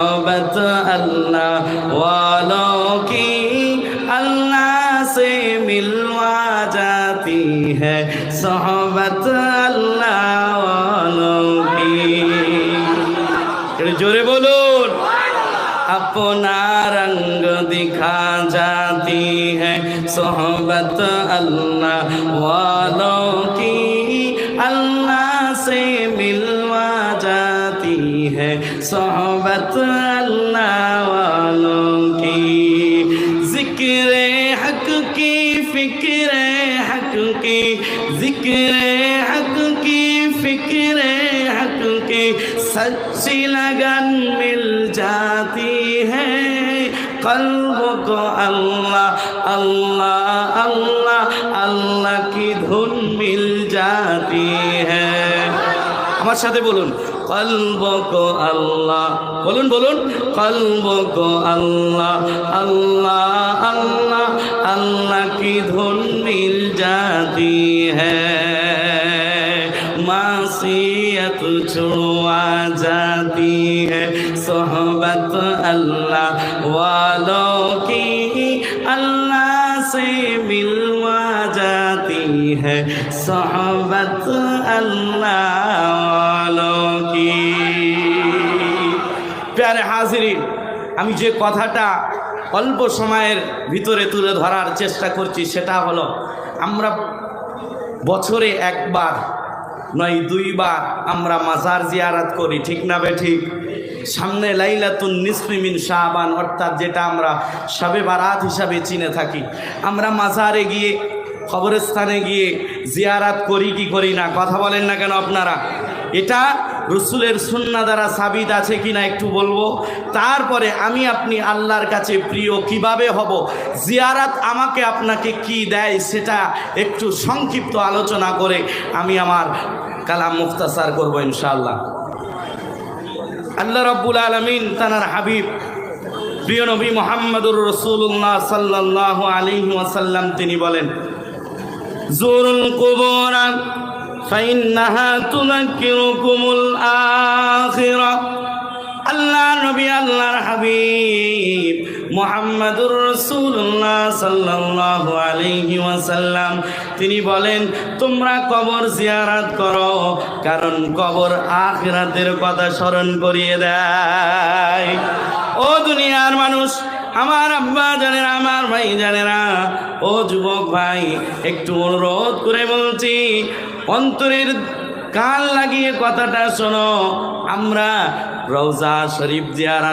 मोहब्बत अल्लाह वालों की अल्लाह से मिलवा जाती है सोहबत अल्लाह वालों की जोरे बोलून अपना रंग दिखा जाती है सोहबत अल्लाह वालों کی ہے صحبت اللہ والوں کی ذکر حق کی فکر حق کی ذکر حق کی فکر حق کی سچی لگن مل جاتی ہے قلب کو اللہ اللہ اللہ اللہ کی دھن مل جاتی ہے আমার সাথে বলুন কলবক আল্লাহ। বলুন বলুন। কলবক আল্লাহ আল্লাহ আল্লাহ আল্লাহ কি ধন মিল জাতি হ্যাসিয়ত ছোয়া জাতি হ্যাহবত আল্লাহ ওয়ালো কি আল্লাহ সে মিলওয়া জাতি হ্যাঁ সোহবত আল্লাহ হাজিরিন, আমি যে কথাটা অল্প সময়ের ভিতরে তুলে ধরার চেষ্টা করছি সেটা হলো, আমরা বছরে একবার নয়, দুইবার আমরা মাজার জিয়ারাত করি, ঠিক না বে ঠিক? সামনে লাইলাতুন নিসমিমিন শাহবান অর্থাৎ যেটা আমরা সবে বারাত হিসাবে চিনে থাকি। আমরা মাজারে গিয়ে, কবরস্থানে গিয়ে জিয়ারাত করি কি করি না, কথা বলেন না কেন আপনারা? এটা রসুলের সুন্না দ্বারা সাবিত আছে কিনা একটু বলব? তারপরে আমি আপনি আল্লাহর কাছে প্রিয় কীভাবে হব? জিয়ারাত আমাকে আপনাকে কি দেয় সেটা একটু সংক্ষিপ্ত আলোচনা করে আমি আমার কালাম মুখতাসার করব ইনশাআল্লাহ। আল্লাহ রব্বুল আলমিন তানার হাবিব, প্রিয় নবী মোহাম্মদুর রসুল্লাহ সাল্লাহ আলী ওয়াসাল্লাম, তিনি বলেন, জোরুল কুবরা فإنها تذكركم الآخرة আল্লাহ নবী আল্লাহর হাবিব মোহাম্মদুর রসুল্লাহ সাল্লাহ আলহি ওয়াসাল্লাম তিনি বলেন তোমরা কবর জিয়ারাত করো কারণ কবর আখিরাতের কথা স্মরণ করিয়ে দেয় ও দুনিয়ার মানুষ আমার আব্বা জানেরা আমার ভাই জানেরা ও যুবক ভাই, একটু অনুরোধ করে বলছি, অন্তরের কান লাগিয়ে কথাটা শোনো। আমরা রওজা শরীফ জিয়ারা